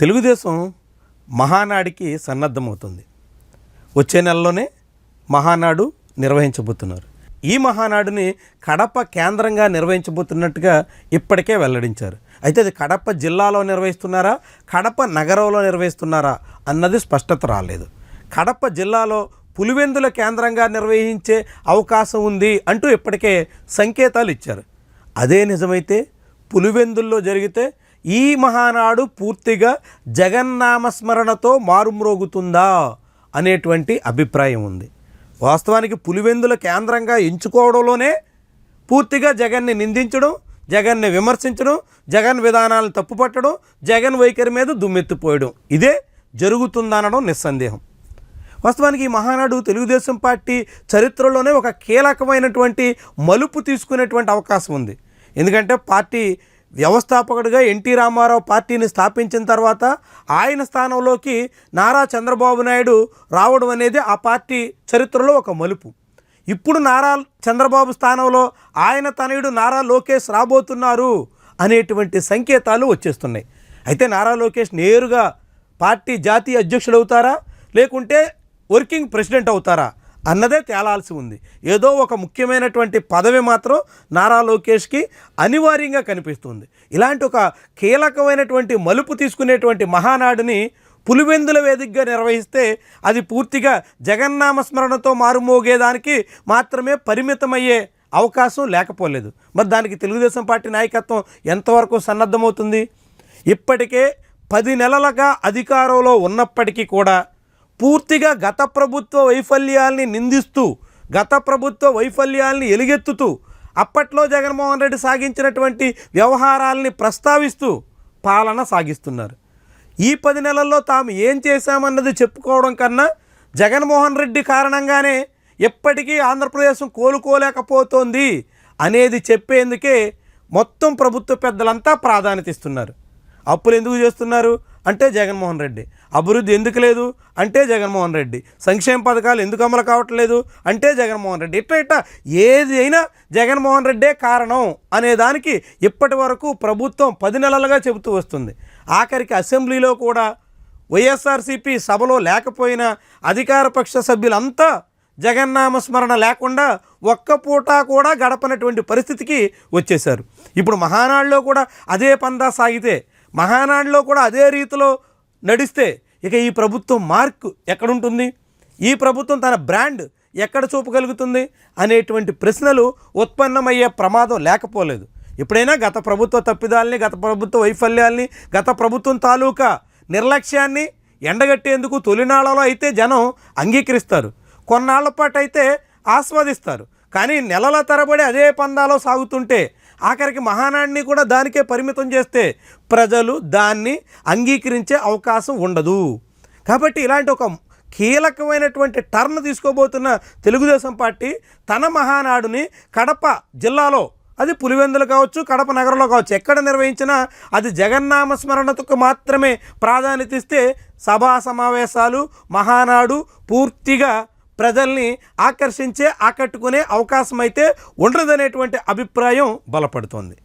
తెలుగుదేశం మహానాడికి సన్నద్ధమవుతుంది. వచ్చే నెలలోనే మహానాడు నిర్వహించబోతున్నారు. ఈ మహానాడుని కడప కేంద్రంగా నిర్వహించబోతున్నట్టుగా ఇప్పటికే వెల్లడించారు. అయితే అది కడప జిల్లాలో నిర్వహిస్తున్నారా కడప నగరంలో నిర్వహిస్తున్నారా అన్నది స్పష్టత రాలేదు. కడప జిల్లాలో పులివెందుల కేంద్రంగా నిర్వహించే అవకాశం ఉంది అంటూ ఇప్పటికే సంకేతాలు ఇచ్చారు. అదే నిజమైతే పులివెందుల్లో జరిగితే ఈ మహానాడు పూర్తిగా జగన్నామస్మరణతో మారుమ్రోగుతుందా అనేటువంటి అభిప్రాయం ఉంది. వాస్తవానికి పులివెందుల కేంద్రంగా ఎంచుకోవడంలోనే పూర్తిగా జగన్ని నిందించడం జగన్ని విమర్శించడం జగన్ విధానాలను తప్పుపట్టడం జగన్ వైఖరి మీద దుమ్మెత్తిపోయడం ఇదే జరుగుతుందనడం నిస్సందేహం. వాస్తవానికి ఈ మహానాడు తెలుగుదేశం పార్టీ చరిత్రలోనే ఒక కీలకమైనటువంటి మలుపు తీసుకునేటువంటి అవకాశం ఉంది. ఎందుకంటే పార్టీ వ్యవస్థాపకుడిగా ఎన్టీ రామారావు పార్టీని స్థాపించిన తర్వాత ఆయన స్థానంలోకి నారా చంద్రబాబు నాయుడు రావడం అనేది ఆ పార్టీ చరిత్రలో ఒక మలుపు. ఇప్పుడు నారా చంద్రబాబు స్థానంలో ఆయన తనయుడు నారా లోకేష్ రాబోతున్నారు అనేటువంటి సంకేతాలు వచ్చేస్తున్నాయి. అయితే నారా లోకేష్ నేరుగా పార్టీ జాతీయ అధ్యక్షుడు అవుతారా లేకుంటే వర్కింగ్ ప్రెసిడెంట్ అవుతారా? అన్నదే తేలాల్సి ఉంది. ఏదో ఒక ముఖ్యమైనటువంటి పదవి మాత్రం నారా లోకేష్కి అనివార్యంగా కనిపిస్తుంది. ఇలాంటి ఒక కీలకమైనటువంటి మలుపు తీసుకునేటువంటి మహానాడిని పులివెందుల వేదికగా నిర్వహిస్తే అది పూర్తిగా జగన్నామస్మరణతో మారుమోగేదానికి మాత్రమే పరిమితమయ్యే అవకాశం లేకపోలేదు. మరి దానికి తెలుగుదేశం పార్టీ నాయకత్వం ఎంతవరకు సన్నద్ధమవుతుంది? ఇప్పటికే పది నెలలుగా అధికారంలో ఉన్నప్పటికీ కూడా పూర్తిగా గత ప్రభుత్వ వైఫల్యాల్ని నిందిస్తూ గత ప్రభుత్వ వైఫల్యాల్ని ఎలుగెత్తుతూ అప్పట్లో జగన్మోహన్ రెడ్డి సాగించినటువంటి వ్యవహారాల్ని ప్రస్తావిస్తూ పాలన సాగిస్తున్నారు. ఈ పది నెలల్లో తాము ఏం చేశామన్నది చెప్పుకోవడం కన్నా జగన్మోహన్ రెడ్డి కారణంగానే ఎప్పటికీ ఆంధ్రప్రదేశం కోలుకోలేకపోతోంది అనేది చెప్పేందుకే మొత్తం ప్రభుత్వ పెద్దలంతా ప్రాధాన్యత ఇస్తున్నారు. అప్పులు ఎందుకు చేస్తున్నారు? అంటే జగన్మోహన్ రెడ్డి. అభివృద్ధి ఎందుకు లేదు? అంటే జగన్మోహన్ రెడ్డి. సంక్షేమ పథకాలు ఎందుకు అమలు కావట్లేదు? అంటే జగన్మోహన్ రెడ్డి. ఇట్లా ఇట్లా. ఏది అయినా జగన్మోహన్ రెడ్డే కారణం అనేదానికి ఇప్పటి వరకు ప్రభుత్వం పది నెలలుగా చెబుతూ వస్తుంది. ఆఖరికి అసెంబ్లీలో కూడా వైఎస్ఆర్సీపీ సభలో లేకపోయినా అధికార పక్ష సభ్యులంతా జగన్నామస్మరణ లేకుండా ఒక్క పూట కూడా గడపనటువంటి పరిస్థితికి వచ్చేశారు. ఇప్పుడు మహానాడులో కూడా అదే పందా సాగితే మహానాడులో కూడా అదే రీతిలో నడిస్తే ఇక ఈ ప్రభుత్వం మార్క్ ఎక్కడుంటుంది? ఈ ప్రభుత్వం తన బ్రాండ్ ఎక్కడ చూపగలుగుతుంది? అనేటువంటి ప్రశ్నలు ఉత్పన్నమయ్యే ప్రమాదం లేకపోలేదు. ఎప్పుడైనా గత ప్రభుత్వ తప్పిదాలని గత ప్రభుత్వ వైఫల్యాల్ని గత ప్రభుత్వం తాలూకా నిర్లక్ష్యాన్ని ఎండగట్టేందుకు తొలినాళ్ళలో అయితే జనం అంగీకరిస్తారు. కొన్నాళ్ళ పాటు అయితే ఆస్వాదిస్తారు. కానీ నెలల తరబడి అదే పందాలో సాగుతుంటే ఆఖరికి మహానాడిని కూడా దానికే పరిమితం చేస్తే ప్రజలు దాన్ని అంగీకరించే అవకాశం ఉండదు. కాబట్టి ఇలాంటి ఒక కీలకమైనటువంటి టర్న్ తీసుకోబోతున్న తెలుగుదేశం పార్టీ తన మహానాడుని కడప జిల్లాలో అది పులివెందులు కావచ్చు కడప నగరంలో కావచ్చు ఎక్కడ నిర్వహించినా అది జగన్నామస్మరణకు మాత్రమే ప్రాధాన్యత ఇస్తే సభా సమావేశాలు మహానాడు పూర్తిగా ప్రజల్ని ఆకర్షించే ఆకట్టుకునే అవకాశం అయితే ఉండదనేటువంటి అభిప్రాయం బలపడుతోంది.